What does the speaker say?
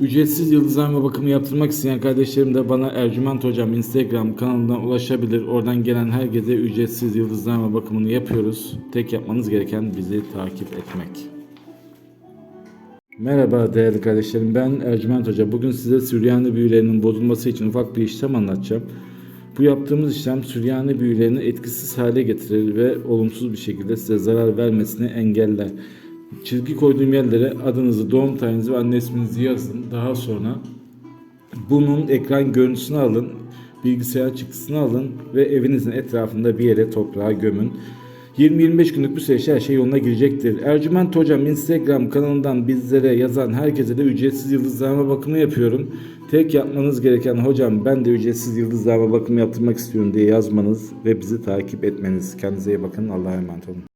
Ücretsiz yıldızlama bakımı yaptırmak isteyen kardeşlerim de bana Ercüment Hocam Instagram kanalından ulaşabilir. Oradan gelen herkese ücretsiz yıldızlama bakımını yapıyoruz. Tek yapmanız gereken bizi takip etmek. Merhaba değerli kardeşlerim ben Ercüment Hoca. Bugün size Süryani büyülerinin bozulması için ufak bir işlem anlatacağım. Bu yaptığımız işlem Süryani büyülerini etkisiz hale getirir ve olumsuz bir şekilde size zarar vermesini engeller. Çizgi koyduğum yerlere adınızı, doğum tarihinizi ve anne isminizi yazın. Daha sonra bunun ekran görüntüsünü alın, bilgisayar çıktısını alın ve evinizin etrafında bir yere toprağa gömün. 20-25 günlük bir süreçte her şey yoluna girecektir. Ercüment Hocam Instagram kanalından bizlere yazan herkese de ücretsiz yıldızlama bakımı yapıyorum. Tek yapmanız gereken hocam ben de ücretsiz yıldızlama bakımı yaptırmak istiyorum diye yazmanız ve bizi takip etmeniz. Kendinize iyi bakın. Allah'a emanet olun.